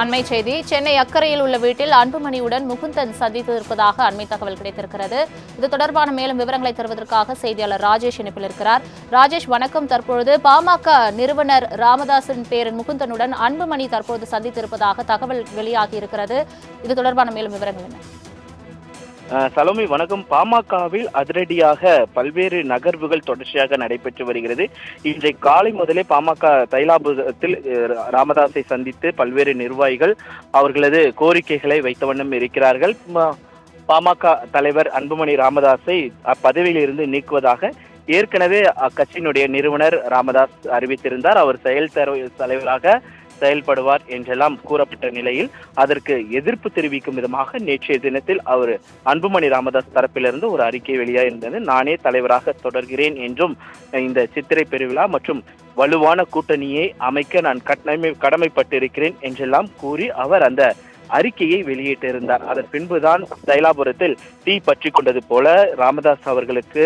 அண்மை செய்தி. சென்னை அக்கரையில் உள்ள வீட்டில் அன்புமணியுடன் முகுந்தன் சந்தித்து இருப்பதாக அண்மை தகவல் கிடைத்திருக்கிறது. இது தொடர்பான மேலும் விவரங்களை தருவதற்காக செய்தியாளர் ராஜேஷ் இணைப்பில் இருக்கிறார். ராஜேஷ் வணக்கம். தற்பொழுது பாமக நிறுவனர் ராமதாசின் பேரன் முகுந்தனுடன் அன்புமணி தற்போது சந்தித்திருப்பதாக தகவல் வெளியாகி இருக்கிறது இது தொடர்பான மேலும் விவரங்கள் என்ன? சலோமி வணக்கம். பாமகவில் அதிரடியாக பல்வேறு நகர்வுகள் தொடர்ச்சியாக நடைபெற்று வருகிறது. இன்றை காலை முதலே பாமக தைலாபுரத்தில் ராமதாஸை சந்தித்து பல்வேறு நிர்வாகிகள் அவர்களது கோரிக்கைகளை வைத்த வண்ணம் இருக்கிறார்கள். பாமக தலைவர் அன்புமணி ராமதாஸை அப்பதவியிலிருந்து நீக்குவதாக ஏற்கனவே அக்கட்சியினுடைய நிறுவனர் ராமதாஸ் அறிவித்திருந்தார். அவர் செயல் தலைவராக செயல்படுவார் என்றெல்லாம் கூறப்பட்ட நிலையில் அதற்கு எதிர்ப்பு தெரிவிக்கும் விதமாக நேற்றைய தினத்தில் அவர் அன்புமணி ராமதாஸ் தரப்பிலிருந்து ஒரு அறிக்கை வெளியாயிருந்தது. நானே தலைவராக தொடர்கிறேன் என்றும் இந்த சித்திரை பெருவிழா மற்றும் வலுவான கூட்டணியை அமைக்க நான் கடமை கடமைப்பட்டிருக்கிறேன் என்றெல்லாம் கூறி அவர் அந்த அறிக்கையை வெளியிட்டிருந்தார். அதன் பின்புதான் தைலாபுரத்தில் தீ பற்றி கொண்டது போல ராமதாஸ் அவர்களுக்கு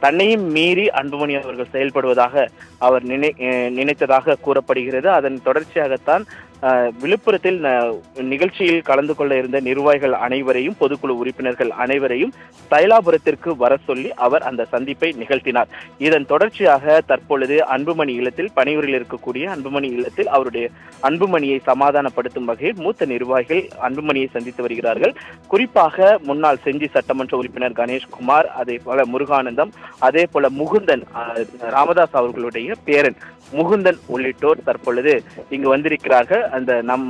தன்னையும் மீறி அன்புமணி அவர்கள் செயல்படுவதாக அவர் நினை நினைத்ததாக கூறப்படுகிறது. அதன் தொடர்ச்சியாகத்தான் விழுப்புரத்தில் ந- நிகழ்ச்சியில் கலந்து கொள்ள இருந்த நிர்வாகிகள் அனைவரையும் பொதுக்குழு உறுப்பினர்கள் அனைவரையும் தைலாபுரத்திற்கு வர சொல்லி அவர் அந்த சந்திப்பை நிகழ்த்தினார். இதன் தொடர்ச்சியாக தற்பொழுது அன்புமணி இல்லத்தில் பணியூரில் இருக்கக்கூடிய அன்புமணி இல்லத்தில் அவருடைய அன்புமணியை சமாதானப்படுத்தும் வகையில் மூத்த நிர்வாகிகள் அன்புமணியை சந்தித்து வருகிறார்கள். குறிப்பாக முன்னாள் செஞ்சி சட்டமன்ற உறுப்பினர் கணேஷ்குமார் அதே போல முருகானந்தம் அதே போல முகுந்தன் ராமதாஸ் அவர்களுடைய பேரன் முகுந்தன் உள்ளிட்டோர் தற்பொழுது இங்கு வந்திருக்கிறார்கள். அந்த நம்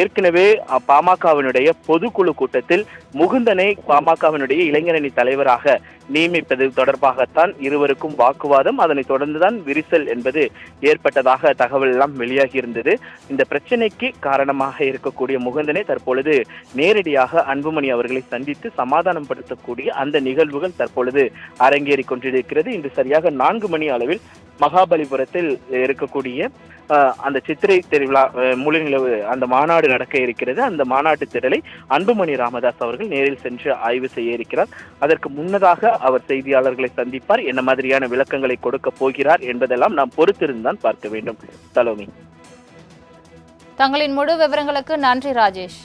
ஏற்கனவே பாமகவினுடைய பொதுக்குழு கூட்டத்தில் முகுந்தனை பாமகவினுடைய இளைஞரணி தலைவராக நியமிப்பது தொடர்பாகத்தான் இருவருக்கும் வாக்குவாதம். அதனைத் தொடர்ந்துதான் விரிசல் என்பது ஏற்பட்டதாக தகவல் எல்லாம் வெளியாகி இருந்தது இந்த பிரச்சனைக்கு காரணமாக இருக்கக்கூடிய முகுந்தனை தற்பொழுது நேரடியாக அன்புமணி அவர்களை சந்தித்து சமாதானப்படுத்தக்கூடிய அந்த நிகழ்வுகள் தற்பொழுது அரங்கேறி கொண்டிருக்கிறது. இன்று சரியாக நான்கு மணி அளவில் மகாபலிபுரத்தில் இருக்கக்கூடிய அந்த சித்திரை திருவிழா அஹ், முழுநிலவு அந்த மாநாடு நடக்க இருக்கிறது. அந்த மாநாட்டு திடலை அன்புமணி ராமதாஸ் அவர்கள் நேரில் சென்று ஆய்வு செய்ய இருக்கிறார். அதற்கு முன்னதாக அவர் செய்தியாளர்களை சந்திப்பார். என்ன மாதிரியான விளக்கங்களை கொடுக்க போகிறார் என்பதெல்லாம் நாம் பொறுத்திருந்தான் பார்க்க வேண்டும். தலோமி தங்களின் முழு விவரங்களுக்கு நன்றி ராஜேஷ்.